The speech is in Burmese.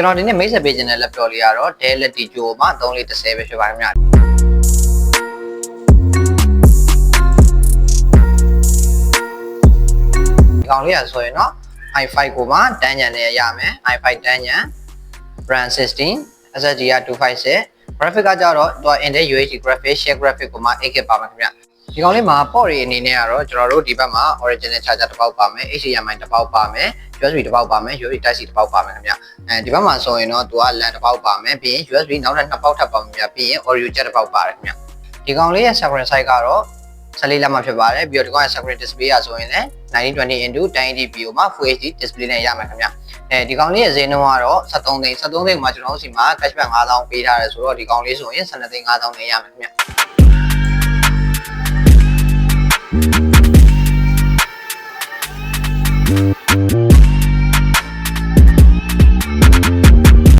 ကျွန်တော်ဒီနေ့မိတ်ဆက်ပေးခြင်းတဲ့ laptop လေးကတော့ Dell Latitude မှာ3410ပဲဖြစ်ပါတယ်ခင်ဗျာဒီကောင်လေးရဆိုရင်တော့ i5 ကိုမှတန်းညံနေရမယ် i5 တန်းညံ RAM 16 SSD က256 graphic ကကြတော့သူက Intel UHD graphic share graphic ကိုမှ 8GB ပါမယ်ခင်ဗျ ဒီကောင်လေးမှာ port တွေအနေနဲ့ကတော့ကျွန်တော်တို့ဒီဘက်မှာ original charger တစ်ပေါက်ပါမယ် HDMI တစ်ပေါက်ပါမယ် USB တစ်ပေါက်ပါမယ် USB Type C တစ်ပေါက်ပါမယ်ခင်ဗျအဲဒီဘက်မှာဆိုရင်တော့သူက LAN တစ်ပေါက်ပါမယ်ပြီးရင် USB နောက်ထပ်နှစ်ပေါက်ထပ်ပါမယ်ခင်ဗျပြီးရင် audio jack တစ်ပေါက်ပါတယ်ခင်ဗျဒီကောင်လေးရဲ့ screen size ကတော့14လက်မှဖြစ်ပါတယ်ပြီးတော့ဒီကောင်ရဲ့ screen display ကဆိုရင်လည်း 1920 into 1080p ကိုမှ Full HD display နဲ့ရမှာခင်ဗျအဲဒီကောင်လေးရဲ့ဈေးနှုန်းကတော့73သိန်း73သိန်းမှာကျွန်တော်တို့စီမှာ cashback 5000ပေးထားတယ်ဆိုတော့ဒီကောင်လေးဆိုရင်12သိန်း5000နဲ့ရမှာခင်ဗျ